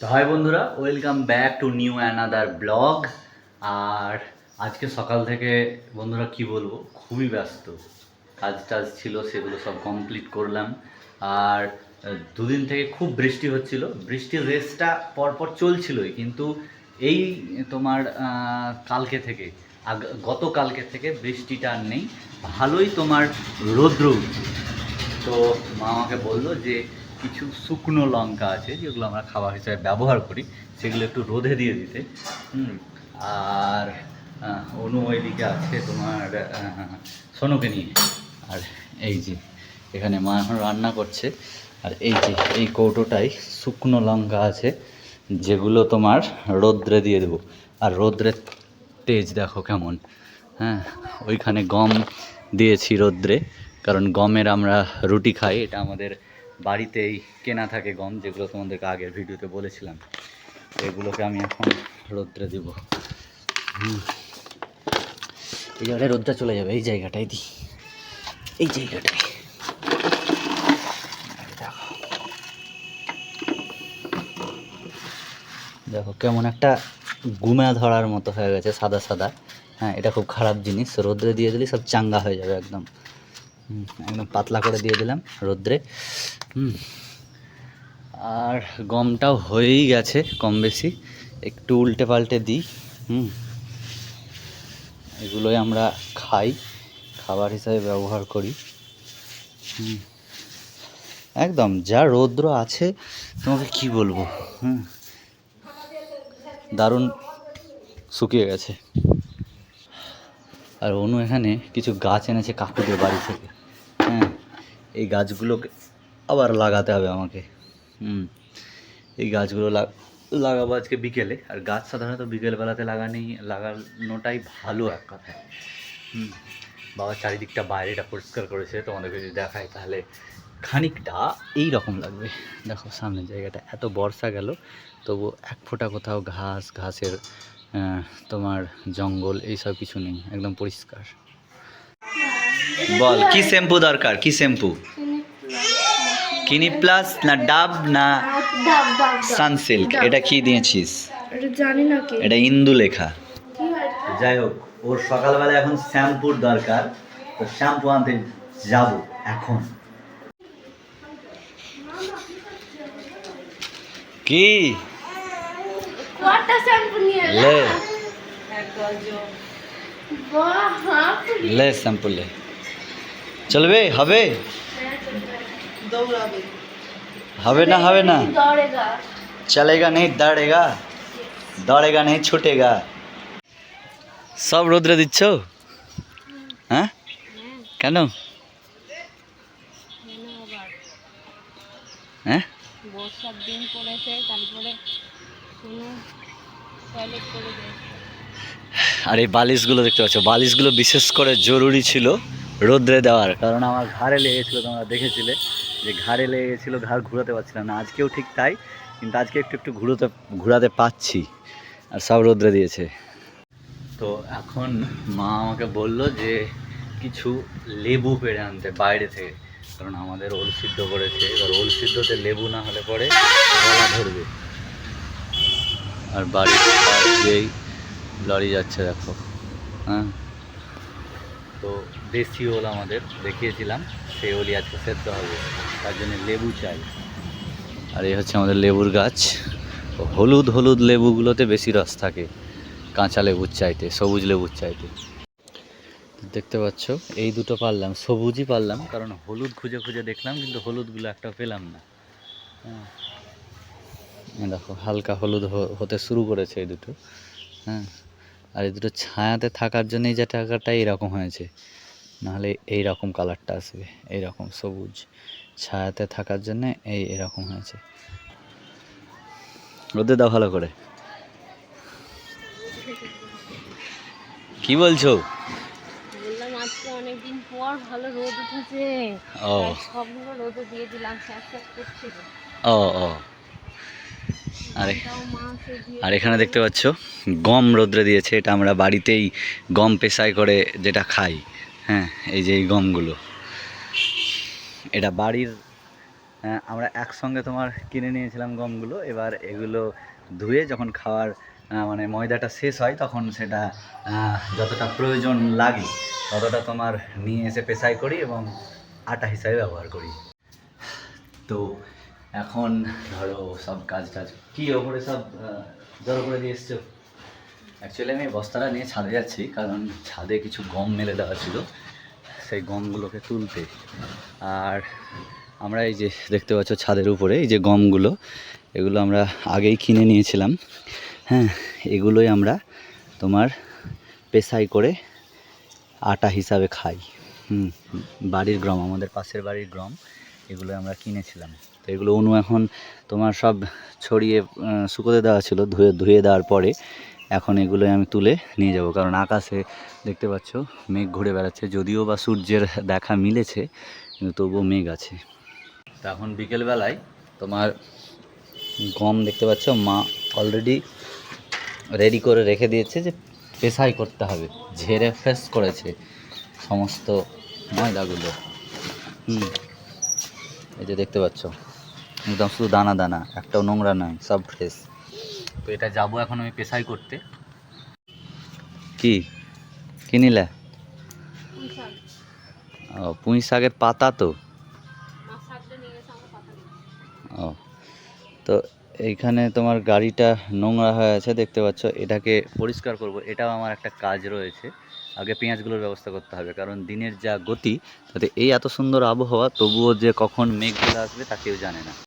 তো হাই বন্ধুরা, welcome back to new another blog. আর আজকে সকাল থেকে বন্ধুরা কি বলব, খুবই ব্যস্ত। কাজ টাজ ছিল, সেগুলো সব কমপ্লিট করলাম। আর দুদিন থেকে খুব বৃষ্টি হচ্ছিল। বৃষ্টির রেসটা পরপর চলছিলই, কিন্তু এই তোমার কালকে থেকে গতকালকে থেকে বৃষ্টিটা আর নেই। ভালোই তোমার রৌদ্র উঠছে। তো মা আমাকে বলল যে কিছু শুকনো লঙ্কা আছে, যেগুলো আমরা খাবার হিসাবে ব্যবহার করি, সেগুলো একটু রোদে দিয়ে দিতে। হুম, আর অনু ওইদিকে আছে তোমার সোনুকে নিয়ে। আর এই যে, এখানে মা এখন রান্না করছে। আর এই যে, এই কৌটোটাই শুকনো লঙ্কা আছে, যেগুলো তোমার রোদ্রে দিয়ে দেবো। আর রোদ্রের তেজ দেখো কেমন। হ্যাঁ ওইখানে গম দিয়েছি রোদ্রে, কারণ গমের আমরা রুটি খাই, এটা আমাদের বাড়িতেই কেনা থাকে গম, যেগুলো তোমাদেরকে আগের ভিডিওতে বলেছিলাম। এগুলোকে আমি এখন রোদ্রে দেব। এই জায়গাটায় রোদ্রা চলে যাবে, এই জায়গাটায় দিই এই জায়গাটায় দেখো। কেমন একটা গুমা ধরার মতো হয়ে গেছে, সাদা সাদা। হ্যাঁ এটা খুব খারাপ জিনিস। রোদ্রে দিয়ে দিলে সব চাঙ্গা হয়ে যাবে একদম। একদম পাতলা করে দিয়ে দিলাম রোদ্রে। আর গমটাও হয়েই গেছে কম বেশি। একটু উল্টে পাল্টে দিই। হুম। এগুলোই আমরা খাই, খাবার হিসাবে ব্যবহার করি। একদম, যা রৌদ্র আছে, তোমাকে কি বলব? হুম। দারুণ শুকিয়ে গেছে। আর অনু এখানে কিছু গাছ এনেছে কাকুদের বাড়ি থেকে। এই গাছগুলোকে আবার লাগাতে হবে আমাকে। হুম, এই গাছগুলো লাগাবো আজকে বিকেলে। আর গাছ সাধারণত বিকেলবেলাতে লাগানি, লাগানোটাই ভালো এক কথা। হুম, বাবা চারিদিকটা বাইরেটা পরিষ্কার করেছে, তোমাদেরকে যদি দেখায় তাহলে খানিকটা এই রকম লাগবে। দেখো সামনের জায়গাটা, এত বর্ষা গেল, তবু এক ফোঁটা কোথাও ঘাস, ঘাসের তোমার জঙ্গল, এইসব কিছু নেই, একদম পরিষ্কার। বল কি শ্যাম্পু দরকার? কি শ্যাম্পু? কিনি প্লাস না ডাব না সানসিল্ক এটা কি দিয়েছিস? এটা জানি না কি এটা ইন্দু লেখা। যাই হোক ওর সকালবেলা এখন শ্যাম্পুর দরকার। তো শ্যাম্পু আনতে যাব এখন। কি? কটা শ্যাম্পু নিয়ে এলে লে। লে শ্যাম্পু লে। চলবে? হবে? হবে না হবে না? চলেগা নেই দাঁড়েগা। দাঁড়েগা নেই ছুটেগা। সব রোদ্রে দিচ্ছ? হ্যাঁ? কেন? হ্যাঁ? আর এই বালিশগুলো দেখতে পাচ্ছ। বালিশগুলো বিশেষ করে জরুরি ছিল। রোদ্রে দেওয়ার। কারণ আমার ঘাড়ে লেগেছিলো তোমরা দেখেছিলে। যে ঘাড়ে লেগে গেছিল, ঘাড় ঘুরাতে পারছিলাম না। আজকেও ঠিক তাই, কিন্তু আজকে একটু একটু ঘুরোতে, ঘুরাতে পাচ্ছি। আর সব রোদ্রে দিয়েছে। তো এখন মা আমাকে বলল যে, কিছু লেবু পেড়ে আনতে বাইরে থেকে। কারণ আমাদের ওল সিদ্ধ করেছে। এবার ওল সিদ্ধতে লেবু না হলে পরে গলা ধরবে। আর বাড়ির দিয়েই লরি যাচ্ছে, দেখো। হ্যাঁ? তো দেশি ওল আমাদের দেখিয়েছিলাম, সেই ওলি আজকে সেদ্ধ হবে, তার জন্য লেবু চাই। আর এই হচ্ছে আমাদের লেবুর গাছ। হলুদ হলুদ লেবুগুলোতে বেশি রস থাকে, কাঁচা লেবুর চাইতে, সবুজ লেবুর চাইতে। দেখতে পাচ্ছ, এই দুটো পারলাম, সবুজই পারলাম, কারণ হলুদ খুঁজে খুঁজে দেখলাম, কিন্তু হলুদগুলো একটা পেলাম না। হ্যাঁ। দেখো, হালকা হলুদ হতে শুরু করেছে এই দুটো। হ্যাঁ। আর এই দুটো ছায়াতে থাকার জন্যই যে টাকাটা এইরকম হয়েছে নাহলে এই রকম কালারটা আসবে এই রকম সবুজ ছায়াতে থাকার জন্য এই এরকম হয়েছে। রোদে দাও ভালো করে। কি বলছো? বললাম আজকে অনেকদিন পর ভালো রোদ উঠেছে। ও। সবগুলো রোদে দিয়ে দিলাম স্যাঁত স্যাঁত করছিল ও ও। আরে আর এখানে দেখতে পাচ্ছ গম রোদ্রে দিয়েছে এটা আমরা বাড়িতেই গম পেশাই করে যেটা খাই হ্যাঁ এই যে এই গমগুলো। এটা বাড়ির আহ, আমরা একসঙ্গে তোমার কিনে নিয়েছিলাম গমগুলো এবার এগুলো ধুয়ে যখন খাওয়ার মানে ময়দাটা শেষ হয় তখন সেটা যতটা প্রয়োজন লাগে ততটা তোমার নিয়ে এসে পেশাই করি এবং আটা হিসাবে ব্যবহার করি। তো এখন ধরো সব কাজ টাজ, কি ওপরে সব জড়ো করে দিয়ে এসছো? অ্যাকচুয়ালি আমি বস্তাটা নিয়ে ছাদে যাচ্ছি, কারণ ছাদে কিছু গম মেলে দেওয়া ছিল, সেই গমগুলোকে তুলতে। আর আমরা এই যে দেখতে পাচ্ছ ছাদের উপরে, এই যে গমগুলো, এগুলো আমরা আগেই কিনে নিয়েছিলাম। হ্যাঁ এগুলোই আমরা তোমার পেশাই করে আটা হিসাবে খাই। হুম, বাড়ির গ্রাম আমাদের পাশের বাড়ির গ্রাম এগুলো আমরা কিনেছিলাম। তো এগুলো অনু এখন তোমার সব ছড়িয়ে শুকোতে দেওয়া ছিল, ধুয়ে ধুয়ে দেওয়ার পরে এখন এগুলো আমি তুলে নিয়ে যাব। কারণ আকাশে দেখতে পাচ্ছ, মেঘ ঘুরে বেড়াচ্ছে। যদিও বা সূর্যের দেখা মিলেছে, কিন্তু তবুও মেঘ আছে। তো এখন বিকেলবেলায় তোমার গম দেখতে পাচ্ছ, মা অলরেডি রেডি করে রেখে দিয়েছে যে পেশাই করতে হবে। ঝেড়ে ফ্রেশ করেছে সমস্ত ময়দাগুলো হুম। এই যে দেখতে পাচ্ছ। একদম শুধু দানা দানা একটাও নোংরা নয় সব ফ্রেশ তো এটা যাব এখন আমি পেশাই করতে। কি? কি নিলে? ও পুঁই শাকের পাতা তো ও তো এইখানে তোমার গাড়িটা নোংরা হয়ে আছে দেখতে পাচ্ছ। এটাকে পরিষ্কার করব। এটাও আমার একটা কাজ রয়েছে। আগে পেঁয়াজগুলোর ব্যবস্থা করতে হবে, কারণ দিনের যা গতি, তাতে এই এত সুন্দর আবহাওয়া, তবুও যে কখন মেঘগুলো আসবে তা কেউ জানে না।